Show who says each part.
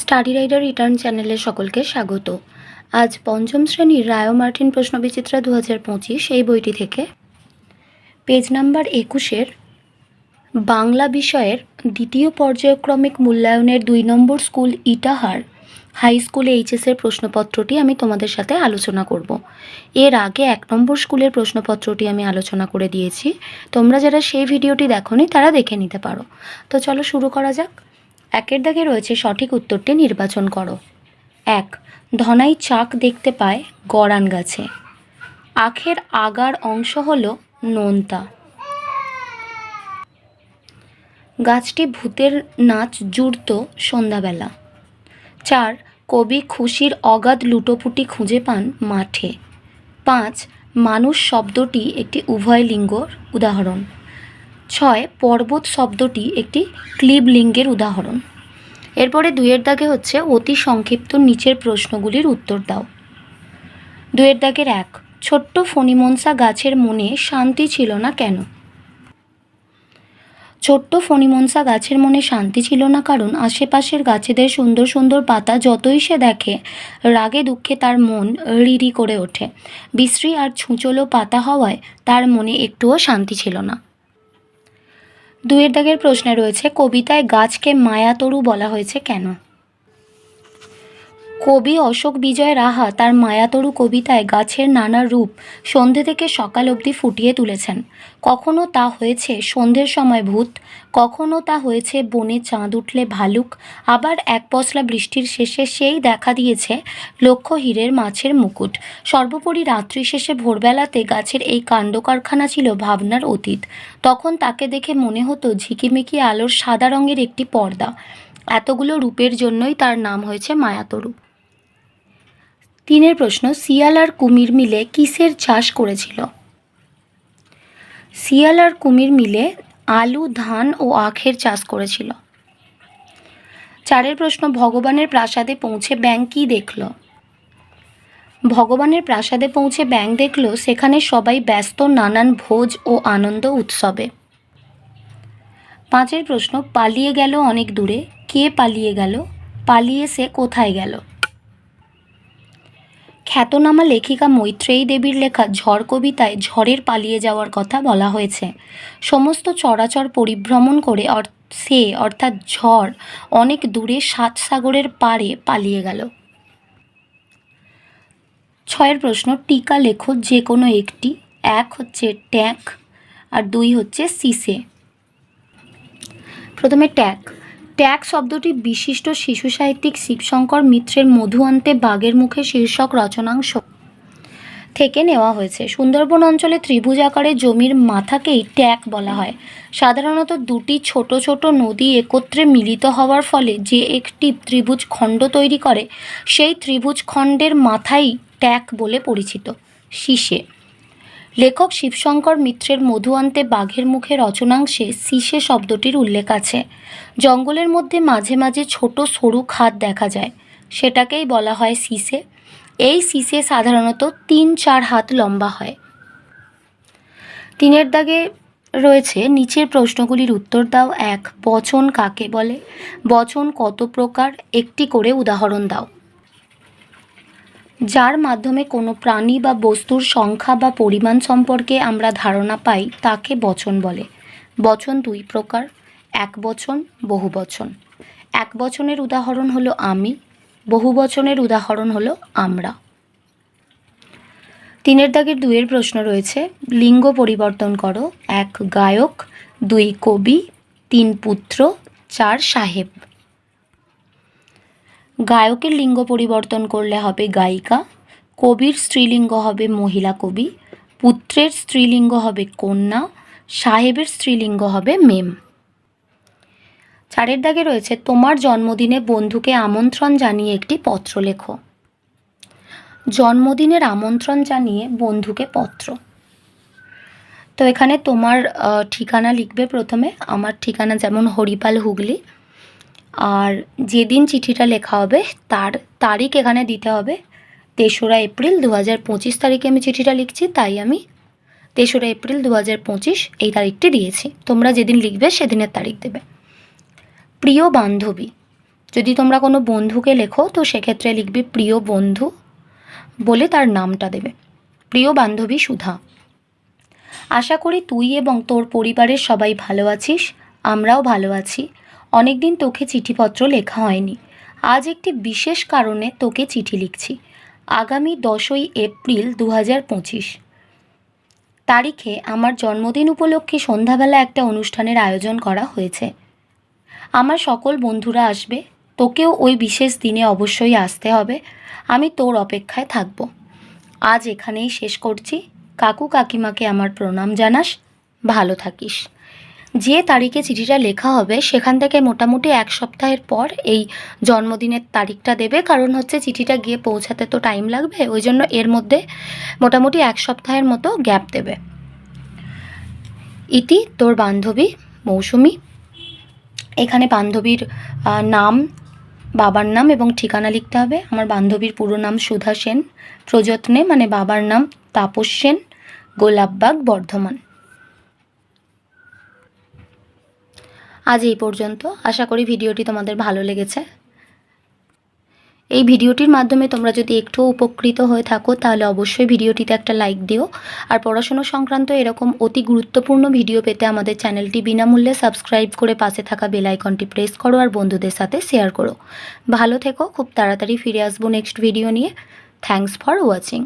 Speaker 1: Study rider return চ্যানেলে সকলকে স্বাগত। আজ পঞ্চম শ্রেণির রায় মার্টিন প্রশ্নবিচিত্রা দু হাজার পঁচিশ এই বইটি থেকে। পেজ নাম্বার একুশের বাংলা বিষয়ের দ্বিতীয় পর্যায়ক্রমিক মূল্যায়নের দুই নম্বর স্কুল ইটাহার হাই স্কুল এইচএসের প্রশ্নপত্রটি আমি তোমাদের সাথে আলোচনা করব। এর আগে এক নম্বর স্কুলের প্রশ্নপত্রটি আমি আলোচনা করে দিয়েছি। তোমরা যারা সেই ভিডিওটি দেখোনি, তারা দেখে নিতে পারো। তো চলো শুরু করা যাক। একের দাগে রয়েছে সঠিক উত্তরটি নির্বাচন করো। এক, ধনাই চাক দেখতে পায় গড়ান গাছে। আখের আগার অংশ হল নোনতা। গাছটি ভূতের নাচ জুড়ত সন্ধ্যাবেলা। চার, কবি খুশির অগাধ লুটোপুটি খুঁজে পান মাঠে। পাঁচ, মানুষ শব্দটি একটি উভয় লিঙ্গর উদাহরণ। ছয়, পর্বত শব্দটি একটি ক্লিব লিঙ্গের উদাহরণ। এরপরে দুয়ের দাগে হচ্ছে অতি সংক্ষিপ্ত নিচের প্রশ্নগুলির উত্তর দাও। দুয়ের দাগের এক, ছোট্ট ফণিমনসা গাছের মনে শান্তি ছিল না কেন? ছোট্ট ফণিমনসা গাছের মনে শান্তি ছিল না কারণ আশেপাশের গাছেদের সুন্দর সুন্দর পাতা যতই সে দেখে, রাগে দুঃখে তার মন রিরি করে ওঠে। বিশ্রী আর ছুঁচলো পাতা হওয়ায় তার মনে একটুও শান্তি ছিল না। দুয়ের দাগের প্রশ্নে রয়েছে, কবিতায় গাছকে মায়াতরু বলা হয়েছে কেন? কবি অশোক বিজয় রাহা তার মায়াতরু কবিতায় গাছের নানা রূপ সন্ধে থেকে সকাল অবধি ফুটিয়ে তুলেছেন। কখনো তা হয়েছে সন্ধ্যের সময় ভূত, কখনো তা হয়েছে বনে চাঁদ উঠলে ভালুক, আবার এক পশলা বৃষ্টির শেষে সেই দেখা দিয়েছে লক্ষ হীরের মাছের মুকুট। সর্বোপরি রাত্রি শেষে ভোরবেলাতে গাছের এই কাণ্ড কারখানা ছিল ভাবনার অতীত। তখন তাকে দেখে মনে হতো ঝিকিমিকি আলোর সাদা রঙের একটি পর্দা। এতগুলো রূপের জন্যই তার নাম হয়েছে মায়াতরু। তিনের প্রশ্ন, শিয়াল আর কুমির মিলে কিসের চাষ করেছিল? শিয়াল আর কুমির মিলে আলু, ধান ও আখের চাষ করেছিল। চারের প্রশ্ন, ভগবানের প্রাসাদে পৌঁছে ব্যাং কী দেখল? ভগবানের প্রাসাদে পৌঁছে ব্যাং দেখল, সেখানে সবাই ব্যস্ত, নানান ভোজ ও আনন্দ উৎসবে। পাঁচের প্রশ্ন, পালিয়ে গেল অনেক দূরে? কে পালিয়ে গেল? পালিয়ে সে কোথায় গেল? খ্যাতনামা লেখিকা মৈত্রেয়ী দেবীর লেখা ঝড় কবিতায় ঝড়ের পালিয়ে যাওয়ার কথা বলা হয়েছে। সমস্ত চরাচর পরিভ্রমণ করে সে, অর্থাৎ ঝড়, অনেক দূরে সাত সাগরের পাড়ে পালিয়ে গেল। ছয়ের প্রশ্ন, টিকা লেখো যে কোনো একটি, এক হচ্ছে ট্যাঁক আর দুই হচ্ছে সিসে। প্রথমে ট্যাগ ট্যাগ শব্দটি বিশিষ্ট শিশু সাহিত্যিক শিবশঙ্কর মিত্রের মধু আনতে বাঘের মুখে শীর্ষক রচনাংশ থেকে নেওয়া হয়েছে। সুন্দরবন অঞ্চলে ত্রিভুজ আকারে জমির মাথাকেই ট্যাগ বলা হয়। সাধারণত দুটি ছোট ছোট নদী একত্রে মিলিত হওয়ার ফলে যে একটি ত্রিভুজ খণ্ড তৈরি করে, সেই ত্রিভুজ খণ্ডের মাথাই ট্যাগ বলে পরিচিত। শীষে লেখক শিবশঙ্কর মিত্রের মধু আনতে বাঘের মুখে রচনাংশে সিসে শব্দটির উল্লেখ আছে। জঙ্গলের মধ্যে মাঝে মাঝে ছোট সরু খাদ দেখা যায়। সেটাকেই বলা হয় সিসে এই সিসে সাধারণত তিন চার হাত লম্বা হয়। তিনের দাগে রয়েছে, নিচের প্রশ্নগুলির উত্তর দাও। এক, বচন কাকে বলে? বচন কত প্রকার? একটি করে উদাহরণ দাও। যার মাধ্যমে কোনো প্রাণী বা বস্তুর সংখ্যা বা পরিমাণ সম্পর্কে আমরা ধারণা পাই, তাকে বচন বলে। বচন দুই প্রকার, এক বচন, বহু বচন। এক বচনের উদাহরণ হলো আমি, বহু বচনের উদাহরণ হলো আমরা। তিনের দাগের দুইয়ের প্রশ্ন রয়েছে, লিঙ্গ পরিবর্তন করো, এক গায়ক, দুই কবি, তিন পুত্র, চার সাহেব। গায়কের লিঙ্গ পরিবর্তন করলে হবে গায়িকা, কবির স্ত্রীলিঙ্গ হবে মহিলা কবি, পুত্রের স্ত্রীলিঙ্গ হবে কন্যা, সাহেবের স্ত্রীলিঙ্গ হবে মেম। চারের দাগে রয়েছে, তোমার জন্মদিনে বন্ধুকে আমন্ত্রণ জানিয়ে একটি পত্র লেখো। জন্মদিনের আমন্ত্রণ জানিয়ে বন্ধুকে পত্র। তো এখানে তোমার ঠিকানা লিখবে প্রথমে। আমার ঠিকানা যেমন হরিপাল হুগলি। আর যেদিন চিঠিটা লেখা হবে, তার তারিখ এখানে দিতে হবে। তেসরা এপ্রিল দু হাজার পঁচিশ তারিখে আমি চিঠিটা লিখছি, তাই আমি তেসরা এপ্রিল দু হাজার পঁচিশ এই তারিখটি দিয়েছি। তোমরা যেদিন লিখবে, সেদিনের তারিখ দেবে। প্রিয় বান্ধবী, যদি তোমরা কোনো বন্ধুকে লেখো, তো সেক্ষেত্রে লিখবে প্রিয় বন্ধু বলে তার নামটা দেবে। প্রিয় বান্ধবী সুধা, আশা করি তুই এবং তোর পরিবারের সবাই ভালো আছিস, আমরাও ভালো আছি। অনেকদিন তোকে চিঠিপত্র লেখা হয়নি। আজ একটি বিশেষ কারণে তোকে চিঠি লিখছি। আগামী দশই এপ্রিল দু হাজার পঁচিশ। তারিখে আমার জন্মদিন উপলক্ষে সন্ধ্যাবেলা একটা অনুষ্ঠানের আয়োজন করা হয়েছে। আমার সকল বন্ধুরা আসবে। তোকেও ওই বিশেষ দিনে অবশ্যই আসতে হবে। আমি তোর অপেক্ষায় থাকব। আজ এখানেই শেষ করছি। কাকু কাকিমাকে আমার প্রণাম জানাস। ভালো থাকিস। যে তারিখে চিঠিটা লেখা হবে, সেখান থেকে মোটামুটি এক সপ্তাহের পর এই জন্মদিনের তারিখটা দেবে। কারণ হচ্ছে চিঠিটা গিয়ে পৌঁছাতে তো টাইম লাগবে, ওই জন্য এর মধ্যে মোটামুটি এক সপ্তাহের মতো গ্যাপ দেবে। ইতি, তোর বান্ধবী মৌসুমি। এখানে বান্ধবীর নাম, বাবার নাম এবং ঠিকানা লিখতে হবে। আমার বান্ধবীর পুরো নাম সুধা সেন। প্রযত্নে মানে বাবার নাম তাপস সেন। গোলাপবাগ, বর্ধমান। আজ এই পর্যন্ত। আশা করি ভিডিওটি তোমাদের ভালো লেগেছে। এই ভিডিওটির মাধ্যমে তোমরা যদি একটু উপকৃত হয়ে থাকো, তাহলে অবশ্যই ভিডিওটিতে একটা লাইক দিও। আর পড়াশুনো সংক্রান্ত এরকম অতি গুরুত্বপূর্ণ ভিডিও পেতে আমাদের চ্যানেলটি বিনামূল্যে সাবস্ক্রাইব করে পাশে থাকা বেল আইকনটি প্রেস করো আর বন্ধুদের সাথে শেয়ার করো। ভালো থেকো, খুব তাড়াতাড়ি ফিরে আসব নেক্সট ভিডিও নিয়ে। Thanks for watching.